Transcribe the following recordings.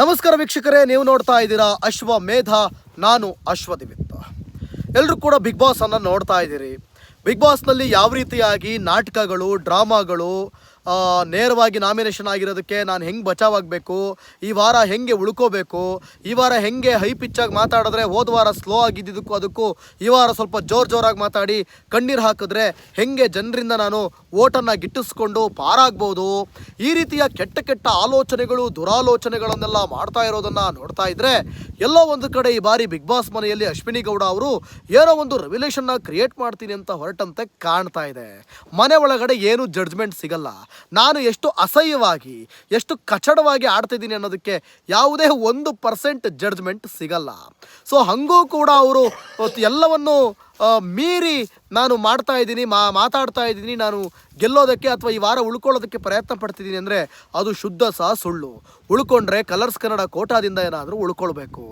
ನಮಸ್ಕಾರ ವೀಕ್ಷಕರೇ, ನೀವು ನೋಡ್ತಾ ಇದ್ದೀರಾ ಅಶ್ವ ಮೇಧ, ನಾನು ಅಶ್ವದಿವಿತ್ತ. ಎಲ್ಲರೂ ಕೂಡ ಬಿಗ್ ಬಾಸ್ ಅನ್ನ ನೋಡ್ತಾ ಇದ್ದೀರಿ. ಬಿಗ್ ಬಾಸ್ನಲ್ಲಿ ಯಾವ ರೀತಿಯಾಗಿ ನಾಟಕಗಳು, ಡ್ರಾಮಾಗಳು ನೇರವಾಗಿ ನಾಮಿನೇಷನ್ ಆಗಿರೋದಕ್ಕೆ ನಾನು ಹೆಂಗೆ ಬಚಾವಾಗಬೇಕು? ಈ ವಾರ ಹೆಂಗೆ ಉಳ್ಕೋಬೇಕು? ಈ ವಾರ ಹೆಂಗೆ ಹೈ ಪಿಚ್ಚಾಗಿ ಮಾತಾಡಿದ್ರೆ ಹೋದ ವಾರ ಸ್ಲೋ ಆಗಿದ್ದಿದ್ದಕ್ಕೂ ಅದಕ್ಕೂ ಈ ವಾರ ಸ್ವಲ್ಪ ಜೋರು ಜೋರಾಗಿ ಮಾತಾಡಿ ಕಣ್ಣೀರು ಹಾಕಿದ್ರೆ ಹೆಂಗೆ ಜನರಿಂದ ನಾನು ಓಟನ್ನು ಗಿಟ್ಟಿಸ್ಕೊಂಡು ಪಾರಾಗ್ಬೋದು? ಈ ರೀತಿಯ ಕೆಟ್ಟ ಕೆಟ್ಟ ಆಲೋಚನೆಗಳು, ದುರಾಲೋಚನೆಗಳನ್ನೆಲ್ಲ ಮಾಡ್ತಾ ಇರೋದನ್ನು ನೋಡ್ತಾ ಇದ್ರೆ ಎಲ್ಲೋ ಒಂದು ಕಡೆ ಈ ಬಾರಿ ಬಿಗ್ ಬಾಸ್ ಮನೆಯಲ್ಲಿ ಅಶ್ವಿನಿ ಗೌಡ ಅವರು ಏನೋ ಒಂದು ರೆವ್ಯುಲೇಷನ್ನ ಕ್ರಿಯೇಟ್ ಮಾಡ್ತೀನಿ ಅಂತ ಹೊರಟಂತೆ ಕಾಣ್ತಾ ಇದೆ. ಮನೆ ಒಳಗಡೆ ಏನು ಜಡ್ಜ್ಮೆಂಟ್ ಸಿಗಲ್ಲ. ನಾನು ಎಷ್ಟು ಅಸಹ್ಯವಾಗಿ, ಎಷ್ಟು ಕಚಡವಾಗಿ ಆಡ್ತಿದ್ದೀನಿ ಅನ್ನೋದಕ್ಕೆ ಯಾವುದೇ ಒಂದು ಪರ್ಸೆಂಟ್ ಜಡ್ಜ್ಮೆಂಟ್ ಸಿಗಲ್ಲ. ಸೊ ಹಂಗೂ ಕೂಡ ಅವರು ಎಲ್ಲವನ್ನು ಮೀರಿ ನಾನು ಮಾಡ್ತಾ ಇದ್ದೀನಿ, ಮಾ, ಮಾತಾಡ್ತಾ ಇದ್ದೀನಿ, ನಾನು ಗೆಲ್ಲೋದಕ್ಕೆ ಅಥವಾ ಈ ವಾರ ಉಳ್ಕೊಳ್ಳೋದಕ್ಕೆ ಪ್ರಯತ್ನ ಪಡ್ತಿದ್ದೀನಿ ಅಂದರೆ ಅದು ಶುದ್ಧ ಸಹ ಸುಳ್ಳು. ಉಳ್ಕೊಂಡ್ರೆ ಕಲರ್ಸ್ ಕನ್ನಡ ಕೋಟಾದಿಂದ ಏನಾದರೂ ಉಳ್ಕೊಳ್ಬೇಕು.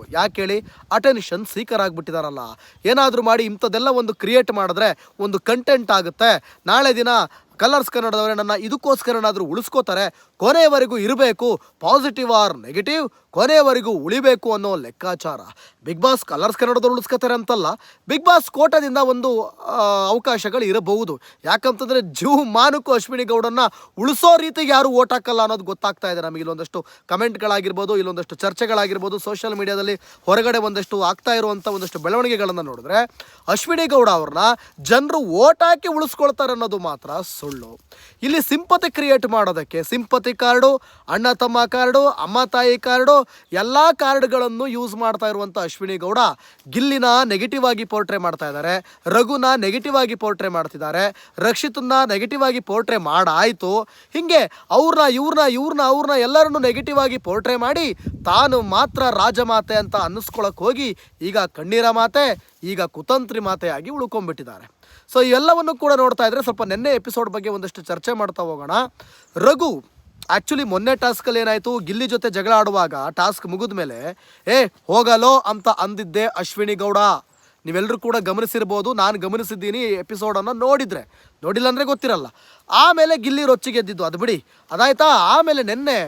ಹೇಳಿ? ಅಟೆನ್ಷನ್ ಸೀಕರ್ ಆಗಿಬಿಟ್ಟಿದಾರಲ್ಲ. ಏನಾದರೂ ಮಾಡಿ ಇಂಥದ್ದೆಲ್ಲ ಒಂದು ಕ್ರಿಯೇಟ್ ಮಾಡಿದ್ರೆ ಒಂದು ಕಂಟೆಂಟ್ ಆಗುತ್ತೆ. ನಾಳೆ ದಿನ ಕಲರ್ಸ್ ಕನ್ನಡದವರೇ ನನ್ನ ಇದಕ್ಕೋಸ್ಕರನಾದರೂ ಉಳಿಸ್ಕೋತಾರೆ, ಕೊನೆಯವರೆಗೂ ಇರಬೇಕು ಪಾಸಿಟಿವ್ ಆರ್ ನೆಗೆಟಿವ್ ಕೊನೆಯವರೆಗೂ ಉಳಿಬೇಕು ಅನ್ನೋ ಲೆಕ್ಕಾಚಾರ. ಬಿಗ್ ಬಾಸ್ ಕಲರ್ಸ್ ಕನ್ನಡದವ್ರು ಉಳಿಸ್ಕೋತಾರೆ ಅಂತಲ್ಲ ಬಿಗ್ ಬಾಸ್ ಕೋಟದಿಂದ ಒಂದು ಅವಕಾಶಗಳು ಇರಬಹುದು. ಯಾಕಂತಂದರೆ ಜೀವ ಮಾನಕ್ಕೂ ಅಶ್ವಿನಿ ಗೌಡನ್ನ ಉಳಿಸೋ ರೀತಿಗೆ ಯಾರು ಓಟ್ ಹಾಕಲ್ಲ ಅನ್ನೋದು ಗೊತ್ತಾಗ್ತಾ ಇದೆ ನಮಗೆ. ಇಲ್ಲೊಂದಷ್ಟು ಕಮೆಂಟ್ಗಳಾಗಿರ್ಬೋದು, ಇಲ್ಲೊಂದಷ್ಟು ಚರ್ಚೆಗಳಾಗಿರ್ಬೋದು ಸೋಷಿಯಲ್ ಮೀಡಿಯಾದಲ್ಲಿ ಹೊರಗಡೆ ಒಂದಷ್ಟು ಆಗ್ತಾ ಇರುವಂಥ ಒಂದಷ್ಟು ಬೆಳವಣಿಗೆಗಳನ್ನು ನೋಡಿದ್ರೆ, ಅಶ್ವಿನಿ ಗೌಡ ಅವ್ರನ್ನ ಜನರು ಓಟ್ ಹಾಕಿ ಉಳಿಸ್ಕೊಳ್ತಾರೆ ಅನ್ನೋದು ಮಾತ್ರ. ಸುಳ್ಳು. ಇಲ್ಲಿ ಸಿಂಪತಿ ಕ್ರಿಯೇಟ್ ಮಾಡೋದಕ್ಕೆ, ಸಿಂಪತಿ ಕಾರ್ಡು, ಅಣ್ಣ ತಮ್ಮ ಕಾರ್ಡು, ಅಮ್ಮ ತಾಯಿ ಕಾರ್ಡು, ಎಲ್ಲ ಕಾರ್ಡ್ಗಳನ್ನು ಯೂಸ್ ಮಾಡ್ತಾ ಇರುವಂಥ ಅಶ್ವಿನಿ ಗೌಡ ಗಿಲ್ಲಿನ ನೆಗೆಟಿವ್ ಆಗಿ ಪೋರ್ಟ್ರೆ ಮಾಡ್ತಾ ಇದ್ದಾರೆ, ರಘುನ ನೆಗೆಟಿವ್ ಆಗಿ ಪೋರ್ಟ್ರೆ ಮಾಡ್ತಿದ್ದಾರೆ, ರಕ್ಷಿತನ್ನ ನೆಗೆಟಿವ್ ಆಗಿ ಪೋರ್ಟ್ರೆ ಮಾಡಾಯಿತು. ಹೀಗೆ ಅವ್ರನ್ನ ಇವ್ರನ್ನ ಇವ್ರನ್ನ ಅವ್ರನ್ನ ಎಲ್ಲರನ್ನು ನೆಗೆಟಿವ್ ಆಗಿ ಪೋರ್ಟ್ರೆ ಮಾಡಿ ತಾನು ಮಾತ್ರ ರಾಜಮಾತೆ ಅಂತ ಅನ್ನಿಸ್ಕೊಳಕ್ಕೆ ಹೋಗಿ ಈಗ ಕಣ್ಣೀರ ಮಾತೆ, ಈಗ ಕುತಂತ್ರಿ ಮಾತೆಯಾಗಿ ಉಳ್ಕೊಂಡ್ಬಿಟ್ಟಿದ್ದಾರೆ. ಸೊ ಇವೆಲ್ಲವನ್ನು ಕೂಡ ನೋಡ್ತಾ ಇದ್ರೆ ಸ್ವಲ್ಪ ನಿನ್ನೆ ಎಪಿಸೋಡ್ ಬಗ್ಗೆ ಒಂದಷ್ಟು ಚರ್ಚೆ ಮಾಡ್ತಾ ಹೋಗೋಣ. ರಘು ಆ್ಯಕ್ಚುಲಿ ಮೊನ್ನೆ ಟಾಸ್ಕಲ್ಲಿ ಏನಾಯಿತು? ಗಿಲ್ಲಿ ಜೊತೆ ಜಗಳ ಆಡುವಾಗ ಟಾಸ್ಕ್ ಮುಗಿದ ಮೇಲೆ, ಏ, ಹೋಗಲೋ ಅಂತ ಅಂದಿದ್ದೆ ಅಶ್ವಿನಿ ಗೌಡ. ನೀವೆಲ್ಲರೂ ಕೂಡ ಗಮನಿಸಿರ್ಬೋದು, ನಾನು ಗಮನಿಸಿದ್ದೀನಿ ಎಪಿಸೋಡನ್ನು ನೋಡಿದರೆ. ನೋಡಿಲ್ಲ ಅಂದರೆ ಗೊತ್ತಿರಲ್ಲ. ಆಮೇಲೆ ಗಿಲ್ಲಿ ರೊಚ್ಚಿಗೆ ಎದ್ದಿದ್ದು, ಅದು ಬಿಡಿ, ಅದಾಯ್ತಾ? ಆಮೇಲೆ ನಿನ್ನೆ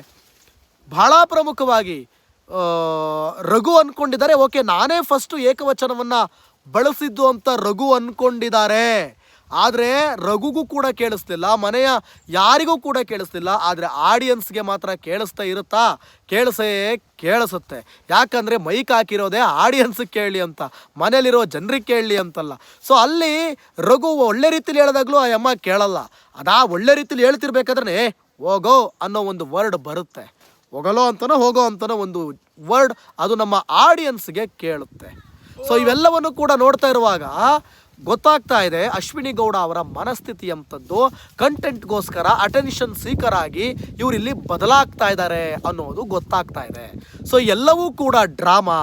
ಬಹಳ ಪ್ರಮುಖವಾಗಿ ರಘು ಅಂದ್ಕೊಂಡಿದ್ದಾರೆ ಓಕೆ, ನಾನೇ ಫಸ್ಟು ಏಕವಚನವನ್ನ ಬಳಸಿದ್ದು ಅಂತ ರಘು ಅನ್ಕೊಂಡಿದ್ದಾರೆ. ಆದರೆ ರಘುಗೂ ಕೂಡ ಕೇಳಿಸ್ತಿಲ್ಲ ಮನೆಯ ಯಾರಿಗೂ ಕೂಡ ಕೇಳಿಸ್ತಿಲ್ಲ ಆದರೆ ಆಡಿಯನ್ಸ್ಗೆ ಮಾತ್ರ ಕೇಳಿಸ್ತಾ ಇರುತ್ತಾ? ಕೇಳಿಸೇ ಕೇಳಿಸುತ್ತೆ. ಯಾಕಂದರೆ ಮೈಕ್ ಹಾಕಿರೋದೇ ಆಡಿಯನ್ಸ್ಗೆ ಕೇಳಿ ಅಂತ ಮನೇಲಿರೋ ಜನರಿಗೆ ಕೇಳಲಿ ಅಂತಲ್ಲ. ಸೊ ಅಲ್ಲಿ ರಘು ಒಳ್ಳೆ ರೀತಿಲಿ ಹೇಳಿದಾಗಲೂ ಆ ಅಮ್ಮ ಕೇಳಲ್ಲ. ಅದಾ ಒಳ್ಳೆ ರೀತಿಲಿ ಹೇಳ್ತಿರ್ಬೇಕಾದ್ರೆ "ಏ, ಹೋಗೋ ಅನ್ನೋ ಒಂದು ವರ್ಡ್ ಬರುತ್ತೆ. ಹೋಗಲೋ ಅಂತನೋ ಹೋಗೋ ಅಂತನೋ ಒಂದು ವರ್ಡ್ ಅದು ನಮ್ಮ ಆಡಿಯನ್ಸ್ಗೆ ಕೇಳುತ್ತೆ. ಸೊ ಇವೆಲ್ಲವನ್ನು ಕೂಡ ನೋಡ್ತಾ ಇರುವಾಗ ಗೊತ್ತಾಗ್ತಾ ಇದೆ ಅಶ್ವಿನಿ ಗೌಡ ಅವರ ಮನಸ್ಥಿತಿ ಅಂತದ್ದು ಕಂಟೆಂಟ್ಗೋಸ್ಕರ ಅಟೆನ್ಷನ್ ಸೀಕರ್ ಆಗಿ ಇವರಿಲ್ಲಿ ಬದಲಾಗ್ತಾ ಇದ್ದಾರೆ ಅನ್ನೋದು ಗೊತ್ತಾಗ್ತಾ ಇದೆ. ಸೊ ಎಲ್ಲವೂ ಕೂಡ ಡ್ರಾಮಾ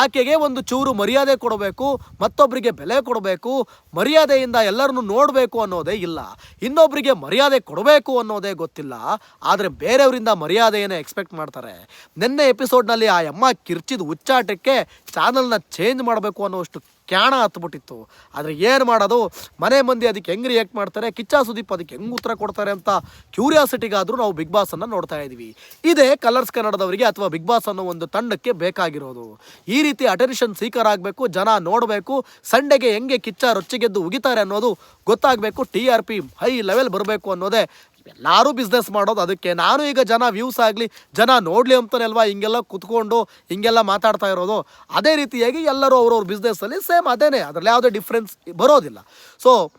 ಆಕೆಗೆ ಒಂದು ಚೂರು ಮರ್ಯಾದೆ ಕೊಡಬೇಕು ಮತ್ತೊಬ್ಬರಿಗೆ ಬೆಲೆ ಕೊಡಬೇಕು, ಮರ್ಯಾದೆಯಿಂದ ಎಲ್ಲರನ್ನು ನೋಡಬೇಕು ಅನ್ನೋದೇ ಇಲ್ಲ. ಇನ್ನೊಬ್ಬರಿಗೆ ಮರ್ಯಾದೆ ಕೊಡಬೇಕು ಅನ್ನೋದೇ ಗೊತ್ತಿಲ್ಲ, ಆದರೆ ಬೇರೆಯವರಿಂದ ಮರ್ಯಾದೆಯನ್ನು ಎಕ್ಸ್ಪೆಕ್ಟ್ ಮಾಡ್ತಾರೆ. ನಿನ್ನೆ ಎಪಿಸೋಡ್ನಲ್ಲಿ ಆ ಅಮ್ಮ ಕಿರ್ಚಿದ ಉಚ್ಚಾಟಕ್ಕೆ ಚಾನಲ್ನ ಚೇಂಜ್ ಮಾಡಬೇಕು ಅನ್ನೋಷ್ಟು ಕ್ಯಾಣ ಹತ್ಬಿಟ್ಟಿತ್ತು. ಆದರೆ ಏನು ಮಾಡೋದು? ಮನೆ ಮಂದಿ ಅದಕ್ಕೆ ಹೆಂಗೆ ರಿಯಾಕ್ಟ್ ಮಾಡ್ತಾರೆ? ಕಿಚ್ಚ ಸುದೀಪ್ ಅದಕ್ಕೆ ಹೆಂಗೆ ಉತ್ತರ ಕೊಡ್ತಾರೆ ಅಂತ ಕ್ಯೂರಿಯಾಸಿಟಿಗಾದರೂ ನಾವು ಬಿಗ್ ಬಾಸನ್ನು ನೋಡ್ತಾ ಇದ್ದೀವಿ ಇದೇ ಕಲರ್ಸ್ ಕನ್ನಡದವರಿಗೆ ಅಥವಾ ಬಿಗ್ ಬಾಸ್ ಅನ್ನೋ ಒಂದು ತಂಡಕ್ಕೆ ಬೇಕಾಗಿರೋದು. ಈ ರೀತಿ ಅಟೆನ್ಷನ್ ಸೀಕರ್ ಆಗಬೇಕು, ಜನ ನೋಡಬೇಕು, ಸಂಡೆಗೆ ಹೆಂಗೆ ಕಿಚ್ಚ ರೊಚ್ಚಿಗೆದ್ದು ಉಗಿತಾರೆ ಅನ್ನೋದು ಗೊತ್ತಾಗಬೇಕು. T R P high level ಬರಬೇಕು ಅನ್ನೋದೇ ಎಲ್ಲರೂ ಬಿಸ್ನೆಸ್ ಮಾಡೋದು ಅದಕ್ಕೆ. ನಾನು ಈಗ ಜನ ವ್ಯೂಸ್ ಆಗಲಿ, ಜನ ನೋಡಲಿ ಅಂತಲೇ ಅಲ್ವಾ ಹಿಂಗೆಲ್ಲ ಕುತ್ಕೊಂಡು, ಹಿಂಗೆಲ್ಲ ಮಾತಾಡ್ತಾ ಇರೋದು. ಅದೇ ರೀತಿಯಾಗಿ ಎಲ್ಲರೂ ಅವ್ರವ್ರ ಬಿಸ್ನೆಸ್ಸಲ್ಲಿ ಸೇಮ್ ಅದೇನೇ. ಅದರಲ್ಲಿ ಯಾವುದೇ ಡಿಫ್ರೆನ್ಸ್ ಬರೋದಿಲ್ಲ. ಸೊ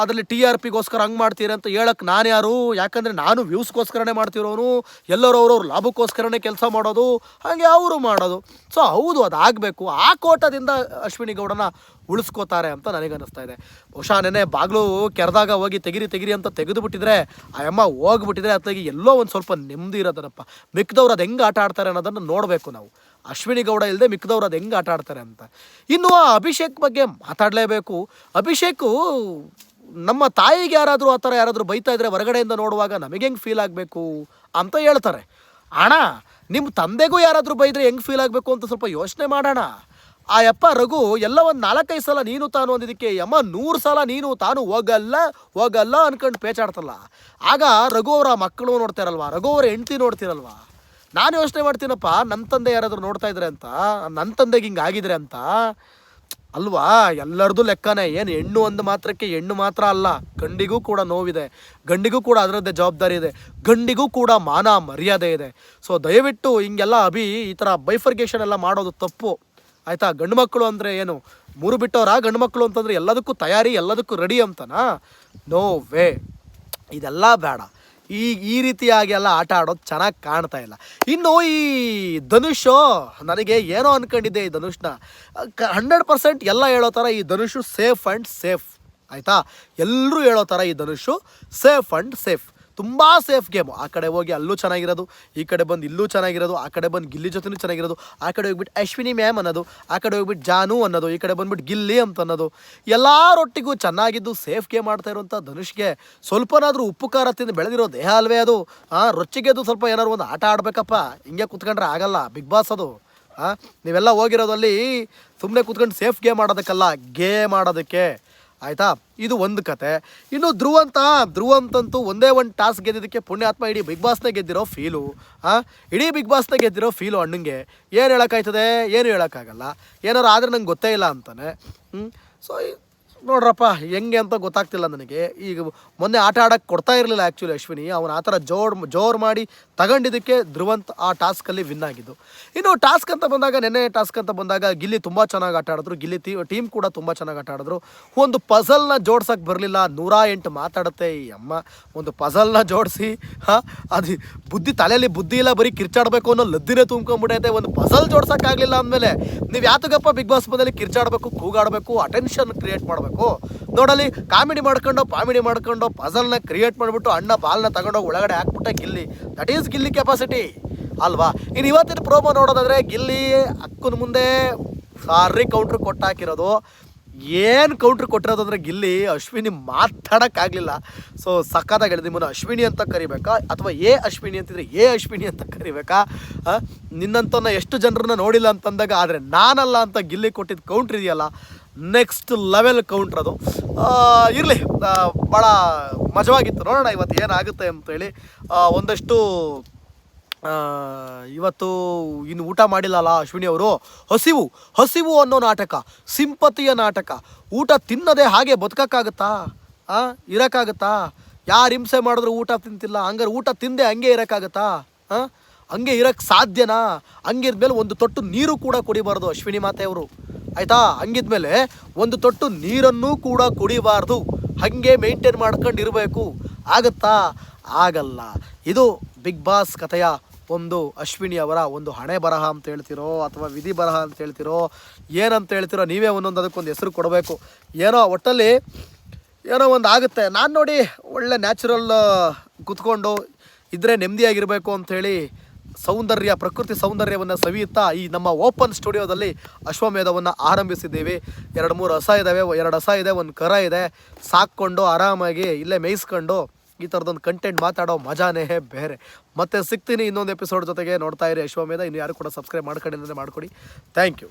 ಅದರಲ್ಲಿ ಟಿ ಆರ್ ಪಿಗೋಸ್ಕರ ಹಂಗೆ ಮಾಡ್ತೀರಿ ಅಂತ ಹೇಳಕ್ಕೆ ನಾನು ಯಾರು? ಯಾಕಂದರೆ ನಾನು ವ್ಯೂಸ್ಗೋಸ್ಕರನೇ ಮಾಡ್ತಿರೋನು. ಎಲ್ಲರೂ ಅವ್ರವ್ರ ಲಾಭಕ್ಕೋಸ್ಕರನೇ ಕೆಲಸ ಮಾಡೋದು. ಹಾಗೆ ಅವರು ಮಾಡೋದು. ಸೊ ಹೌದು ಅದು ಆಗಬೇಕು ಆ ಕೋಟದಿಂದ ಅಶ್ವಿನಿ ಗೌಡನ ಉಳಿಸ್ಕೋತಾರೆ ಅಂತ ನನಗನ್ನಿಸ್ತಾ ಇದೆ. ಬಹುಶಃ ನೆನೆ ಬಾಗಿಲು ಕೆರೆದಾಗ ಹೋಗಿ ತೆಗಿರಿ ತೆಗಿರಿ ಅಂತ ತೆಗೆದು ಬಿಟ್ಟಿದ್ರೆ ಆ ಅಮ್ಮ ಹೋಗ್ಬಿಟ್ಟಿದ್ರೆ ಅತ್ತಾಗಿ ಎಲ್ಲೋ ಒಂದು ಸ್ವಲ್ಪ ನೆಮ್ಮದಿ ಇರೋದನ್ನಪ್ಪ ಮಿಕ್ಕದವ್ರು ಅದು ಹೆಂಗೆ ಆಟ ಆಡ್ತಾರೆ ಅನ್ನೋದನ್ನು ನೋಡಬೇಕು ನಾವು. ಅಶ್ವಿನಿ ಗೌಡ ಇಲ್ಲದೆ ಮಿಕ್ಕದವ್ರು ಅದು ಹೆಂಗೆ ಆಟ ಆಡ್ತಾರೆ ಅಂತ. ಇನ್ನು ಆ ಅಭಿಷೇಕ್ ಬಗ್ಗೆ ಮಾತಾಡಲೇಬೇಕು. ಅಭಿಷೇಕು ನಮ್ಮ ತಾಯಿಗೆ ಯಾರಾದರೂ ಆ ಥರ ಯಾರಾದರೂ ಬೈತಾ ಇದ್ರೆ ಹೊರಗಡೆಯಿಂದ ನೋಡುವಾಗ ನಮಗೆ ಹೆಂಗೆ ಫೀಲ್ ಆಗಬೇಕು ಅಂತ ಹೇಳ್ತಾರೆ. ಅಣ್ಣ ನಿಮ್ಮ ತಂದೆಗೂ ಯಾರಾದರೂ ಬೈದರೆ ಹೆಂಗೆ ಫೀಲ್ ಆಗಬೇಕು ಅಂತ ಸ್ವಲ್ಪ ಯೋಚನೆ ಮಾಡೋಣ. ಆ ಯಪ್ಪ ರಘು, ಎಲ್ಲ ಒಂದು ನಾಲ್ಕೈದು ಸಲ ನೀನು ತಾನು ಅಂದಿದ್ದಕ್ಕೆ, ಯಮ್ಮ, ನೂರು ಸಲ ನೀನು ತಾನು ಹೋಗಲ್ಲ ಹೋಗಲ್ಲ ಅನ್ಕೊಂಡು ಪೇಚಾಡ್ತಲ್ಲ. ಆಗ ರಘು ಅವರ ಮಕ್ಕಳು ನೋಡ್ತಾರಲ್ವ? ರಘು ಅವರ ಹೆಂಡತಿ ನೋಡ್ತಿರಲ್ವಾ? ನಾನು ಯೋಚನೆ ಮಾಡ್ತೀನಪ್ಪ ನನ್ನ ತಂದೆ ಯಾರಾದರೂ ನೋಡ್ತಾ ಇದ್ರೆ ಅಂತ ನನ್ನ ತಂದೆಗೆ ಹಿಂಗೆ ಆಗಿದ್ರೆ ಅಂತ, ಅಲ್ವಾ? ಎಲ್ಲರದು ಲೆಕ್ಕನೇ, ಏನು ಹೆಣ್ಣು ಒಂದು ಮಾತ್ರಕ್ಕೆ ಹೆಣ್ಣು ಮಾತ್ರ ಅಲ್ಲ, ಗಂಡಿಗೂ ಕೂಡ ನೋವಿದೆ, ಗಂಡಿಗೂ ಕೂಡ ಅದರದ್ದೇ ಜವಾಬ್ದಾರಿ ಇದೆ, ಗಂಡಿಗೂ ಕೂಡ ಮಾನ ಮರ್ಯಾದೆ ಇದೆ. ಸೊ ದಯವಿಟ್ಟು ಹಿಂಗೆಲ್ಲ ಅಭಿ ಈ ಥರ ಬೈಫರ್ಗೇಷನ್ ಎಲ್ಲ ಮಾಡೋದು ತಪ್ಪು. ಆಯಿತಾ? ಗಂಡು ಮಕ್ಕಳು ಅಂದರೆ ಏನು? ಮೂರು ಬಿಟ್ಟವರ? ಗಂಡು ಮಕ್ಕಳು ಅಂತಂದರೆ ಎಲ್ಲದಕ್ಕೂ ತಯಾರಿ, ಎಲ್ಲದಕ್ಕೂ ರೆಡಿ ಅಂತನಾ? ನೋ ವೇ ಇದೆಲ್ಲ ಬೇಡ. ಈ ಈ ರೀತಿಯಾಗಿ ಎಲ್ಲ ಆಟ ಆಡೋದು ಚೆನ್ನಾಗಿ ಕಾಣ್ತಾ ಇಲ್ಲ. ಇನ್ನು ಈ ಧನುಷ್, ನನಗೆ ಏನೋ ಅನ್ಕೊಂಡಿದ್ದೆ ಈ ಧನುಷ್ನ. ಹಂಡ್ರೆಡ್ ಪರ್ಸೆಂಟ್ ಎಲ್ಲ ಹೇಳೋ ಥರ ಈ ಧನುಷು ಸೇಫ್ ಆ್ಯಂಡ್ ಸೇಫ್ ಆಯಿತಾ? ಎಲ್ಲರೂ ಹೇಳೋ ಥರ ಈ ಧನುಷು ಸೇಫ್ ಆ್ಯಂಡ್ ಸೇಫ್ ತುಂಬ ಸೇಫ್ ಗೇಮು ಆ ಕಡೆ ಹೋಗಿ ಅಲ್ಲೂ ಚೆನ್ನಾಗಿರೋದು, ಈ ಕಡೆ ಬಂದು ಇಲ್ಲೂ ಚೆನ್ನಾಗಿರೋದು, ಆ ಕಡೆ ಬಂದು ಗಿಲ್ಲಿ ಜೊತೆನೂ ಚೆನ್ನಾಗಿರೋದು, ಆ ಕಡೆ ಹೋಗ್ಬಿಟ್ಟು ಅಶ್ವಿನಿ ಮ್ಯಾಮ್ ಅನ್ನೋದು, ಆ ಕಡೆ ಹೋಗ್ಬಿಟ್ಟು ಜಾನು ಅನ್ನೋದು, ಈ ಕಡೆ ಬಂದ್ಬಿಟ್ಟು ಗಿಲ್ಲಿ ಅಂತ ಅನ್ನೋದು. ಎಲ್ಲರೊಟ್ಟಿಗೂ ಚೆನ್ನಾಗಿದ್ದು ಸೇಫ್ ಗೇಮ್ ಆಡ್ತಾ ಇರುವಂಥ ಧನುಷ್ಗೆ. ಸ್ವಲ್ಪನಾದರೂ ಉಪ್ಪು ಖಾರ ತಿಂದು ಬೆಳೆದಿರೋ ದೇಹ ಅಲ್ವೇ ಅದು? ಹಾಂ ರೊಚ್ಚಿಗೆದ್ದು ಸ್ವಲ್ಪ ಏನಾದ್ರು ಒಂದು ಆಟ ಆಡಬೇಕಪ್ಪ. ಹಿಂಗೆ ಕುತ್ಕೊಂಡ್ರೆ ಆಗಲ್ಲ, ಬಿಗ್ ಬಾಸ್ ಅದು. ಹಾಂ ನೀವೆಲ್ಲ ಹೋಗಿರೋದಲ್ಲಿ ಸುಮ್ಮನೆ ಕುತ್ಕೊಂಡು ಸೇಫ್ ಗೇಮ್ ಆಡೋದಕ್ಕಲ್ಲ ಗೇಮ್ ಆಡೋದಕ್ಕೆ. ಆಯ್ತಾ? ಇದು ಒಂದು ಕತೆ. ಇನ್ನು ಧ್ರುವಂತ ಅಂತ, ಧ್ರುವ್ ಅಂತಂತೂ ಒಂದೇ ಒಂದು ಟಾಸ್ಕ್ ಗೆದ್ದಿದ್ದಕ್ಕೆ ಪುಣ್ಯಾತ್ಮ ಇಡೀ ಬಿಗ್ ಬಾಸ್ನ ಗೆದ್ದಿರೋ ಫೀಲು. ಆ? ಇಡೀ ಬಿಗ್ ಬಾಸ್ನ ಗೆದ್ದಿರೋ ಫೀಲು ಅಣ್ಣಂಗೆ. ಏನು ಹೇಳೋಕ್ಕಾಯ್ತದೆ? ಏನು ಹೇಳೋಕ್ಕಾಗಲ್ಲ. ಏನಾರು ಆದರೆ ನಂಗೆ ಗೊತ್ತೇ ಇಲ್ಲ ಅಂತಾನೆ. ಹ್ಞೂ ಸೊ ನೋಡ್ರಪ್ಪ, ಹೆಂಗೆ ಅಂತ ಗೊತ್ತಾಗ್ತಿಲ್ಲ ನನಗೆ. ಈಗ ಮೊನ್ನೆ ಆಟ ಆಡೋಕ್ಕೆ ಕೊಡ್ತಾ ಇರಲಿಲ್ಲ ಆ್ಯಕ್ಚುಲಿ ಅಶ್ವಿನಿ. ಅವನು ಆ ಥರ ಜೋರ್, ಜೋರು ಮಾಡಿ ತಗೊಂಡಿದ್ದಕ್ಕೆ ಧ್ರುವಂತ್ ಆ ಟಾಸ್ಕಲ್ಲಿ ವಿನ್ ಆಗಿದ್ದು. ಇನ್ನು ಟಾಸ್ಕ್ ಅಂತ ಬಂದಾಗ, ನೆನ್ನೆ ಟಾಸ್ಕ್ ಅಂತ ಬಂದಾಗ ಗಿಲ್ಲಿ ತುಂಬ ಚೆನ್ನಾಗಿ ಆಟ ಆಡಿದ್ರು. ಗಿಲ್ಲಿ ಟೀಮ್ ಕೂಡ ತುಂಬ ಚೆನ್ನಾಗಿ ಆಟ ಆಡಿದ್ರು. ಒಂದು ಪಝಲ್ನ ಜೋಡ್ಸಕ್ಕೆ ಬರಲಿಲ್ಲ, ನೂರ ಎಂಟು ಮಾತಾಡುತ್ತೆ ಈ ಅಮ್ಮ. ಒಂದು ಪಝಲ್ನ ಜೋಡಿಸಿ, ಹಾಂ, ಅದು ಬುದ್ಧಿ ತಲೆಯಲ್ಲಿ ಬುದ್ಧಿ ಇಲ್ಲ, ಬರೀ ಕಿರ್ಚಾಡಬೇಕು ಅನ್ನೋ ಲದ್ದಿನೇ ತುಂಬ್ಕೊಂಡ್ಬಿಟ್ಟೈತೆ. ಒಂದು ಪಝಲ್ ಜೋಡ್ಸೋಕ್ಕಾಗಲಿಲ್ಲ ಅಂದಮೇಲೆ ನೀವು ಯಾತಗಪ್ಪ ಬಿಗ್ ಬಾಸ್ ಬಂದಲ್ಲಿ ಕಿರ್ಚಾಡಬೇಕು, ಕೂಗಾಡಬೇಕು ಅಟೆನ್ಷನ್ ಕ್ರಿಯೇಟ್ ಮಾಡಬೇಕು? ನೋಡಲಿ ಕಾಮಿಡಿ ಮಾಡ್ಕೊಂಡು ಕಾಮಿಡಿ ಮಾಡ್ಕೊಂಡು ಪಝಲ್ನ ಕ್ರಿಯೇಟ್ ಮಾಡಿಬಿಟ್ಟು ಅಣ್ಣ ಬಾಲ್ನ ತಗೊಂಡೋಗಿ ಒಳಗಡೆ ಹಾಕ್ಬಿಟ್ಟೆ Gilli. That is Gilli capacity ಅಲ್ವಾ? ಇನ್ನು ಇವತ್ತಿನ ಪ್ರೋಮೋ ನೋಡೋದಾದ್ರೆ ಗಿಲ್ಲಿ ಅಕ್ಕನ ಮುಂದೆ ಸಾರಿ ಕೌಂಟ್ರ್ ಕೊಟ್ಟಾಕಿರೋದು. ಏನು ಕೌಂಟ್ರ್ ಕೊಟ್ಟಿರೋದು ಅಂದರೆ ಗಿಲ್ಲಿ ಅಶ್ವಿನಿ ಮಾತಾಡೋಕ್ಕಾಗಲಿಲ್ಲ. ಸೊ ಸಕ್ಕತ್ತಾಗಿ ಹೇಳಿದೆ ನಿಮ್ಮನ್ನು ಅಶ್ವಿನಿ ಅಂತ ಕರಿಬೇಕಾ? ಅಥವಾ ಎ ಅಶ್ವಿನಿ ಅಂತಿದ್ರೆ ಎ ಅಶ್ವಿನಿ ಅಂತ ಕರಿಬೇಕಾ? ಆ, ನಿನ್ನಂತನ್ನ ಎಷ್ಟು ಜನರನ್ನ ನೋಡಿಲ್ಲ ಅಂತಂದಾಗ ಆದರೆ ನಾನಲ್ಲ ಅಂತ ಗಿಲ್ಲಿ ಕೊಟ್ಟಿದ್ದ ಕೌಂಟ್ರ್ ಇದೆಯಲ್ಲ ನೆಕ್ಸ್ಟ್ ಲೆವೆಲ್ ಕೌಂಟ್ರ್ ಅದು. ಇರಲಿ ಭಾಳ ಮಜವಾಗಿತ್ತು. ನೋಡೋಣ ಇವತ್ತು ಏನಾಗುತ್ತೆ ಅಂತೇಳಿ. ಒಂದಷ್ಟು ಇವತ್ತು ಇನ್ನು ಊಟ ಮಾಡಿಲ್ಲಲ್ಲ ಅಶ್ವಿನಿ ಅವರು. ಹಸಿವು ಹಸಿವು ಅನ್ನೋ ನಾಟಕ, ಸಿಂಪತಿಯ ನಾಟಕ. ಊಟ ತಿನ್ನದೆ ಹಾಗೆ ಬದುಕಕ್ಕಾಗತ್ತಾ? ಹಾಂ ಇರೋಕ್ಕಾಗತ್ತಾ? ಯಾರು ಹಿಂಸೆ ಮಾಡಿದ್ರು ಊಟ ತಿಂತಿಲ್ಲ? ಹಂಗಾರೆ ಊಟ ತಿಂದೆ ಹಂಗೆ ಇರೋಕ್ಕಾಗತ್ತಾ? ಹಾಂ ಹಂಗೆ ಇರೋಕ್ಕೆ ಸಾಧ್ಯನಾ? ಹಂಗಿದ್ಮೇಲೆ ಒಂದು ತೊಟ್ಟು ನೀರು ಕೂಡ ಕುಡಿಬಾರ್ದು ಅಶ್ವಿನಿ ಮಾತೆಯವರು ಆಯಿತಾ? ಹಂಗಿದ್ಮೇಲೆ ಒಂದು ತೊಟ್ಟು ನೀರನ್ನೂ ಕೂಡ ಕುಡಿಬಾರ್ದು. ಹಾಗೆ ಮೇಂಟೈನ್ ಮಾಡ್ಕೊಂಡು ಇರಬೇಕು ಆಗುತ್ತಾ? ಆಗಲ್ಲ. ಇದು ಬಿಗ್ ಬಾಸ್ ಕಥೆಯ ಒಂದು ಅಶ್ವಿನಿ ಅವರ ಒಂದು ಹಣೆ ಬರಹ ಅಂತ ಹೇಳ್ತಿರೋ ಅಥವಾ ವಿಧಿ ಬರಹ ಅಂತ ಹೇಳ್ತಿರೋ, ಏನಂತ ಹೇಳ್ತಿರೋ ನೀವೇ ಒಂದೊಂದು ಅದಕ್ಕೊಂದು ಹೆಸರು ಕೊಡಬೇಕು. ಏನೋ ಒಟ್ಟಲ್ಲಿ ಏನೋ ಒಂದು ಆಗುತ್ತೆ. ನಾನು ನೋಡಿ ಒಳ್ಳೆ ನ್ಯಾಚುರಲ್ ಕುತ್ಕೊಂಡು ಇದ್ದರೆ ನೆಮ್ಮದಿಯಾಗಿರಬೇಕು ಅಂಥೇಳಿ ಸೌಂದರ್ಯ, ಪ್ರಕೃತಿ ಸೌಂದರ್ಯವನ್ನು ಸವಿಯುತ್ತಾ ಈ ನಮ್ಮ ಓಪನ್ ಸ್ಟುಡಿಯೋದಲ್ಲಿ ಅಶ್ವಮೇಧವನ್ನು ಆರಂಭಿಸಿದ್ದೀವಿ. ಎರಡು ಮೂರು ಹಸ ಇದ್ದಾವೆ ಎರಡು ಹಸ ಇದೆ, ಒಂದು ಕರ ಇದೆ. ಸಾಕ್ಕೊಂಡು ಆರಾಮಾಗಿ ಇಲ್ಲೇ ಮೇಯಿಸ್ಕೊಂಡು ಈ ಥರದೊಂದು ಕಂಟೆಂಟ್ ಮಾತಾಡೋ ಮಜಾನೇ ಬೇರೆ. ಮತ್ತೆ ಸಿಗ್ತೀನಿ ಇನ್ನೊಂದು ಎಪಿಸೋಡ್ ಜೊತೆಗೆ ನೋಡ್ತಾ ಇರಿ ಅಶ್ವಮೇಧ. ಇನ್ನು ಯಾರು ಕೂಡ ಸಬ್ಸ್ಕ್ರೈಬ್ ಮಾಡ್ಕೊಂಡಿದ್ರೆ ಮಾಡ್ಕೊಡಿ. Thank you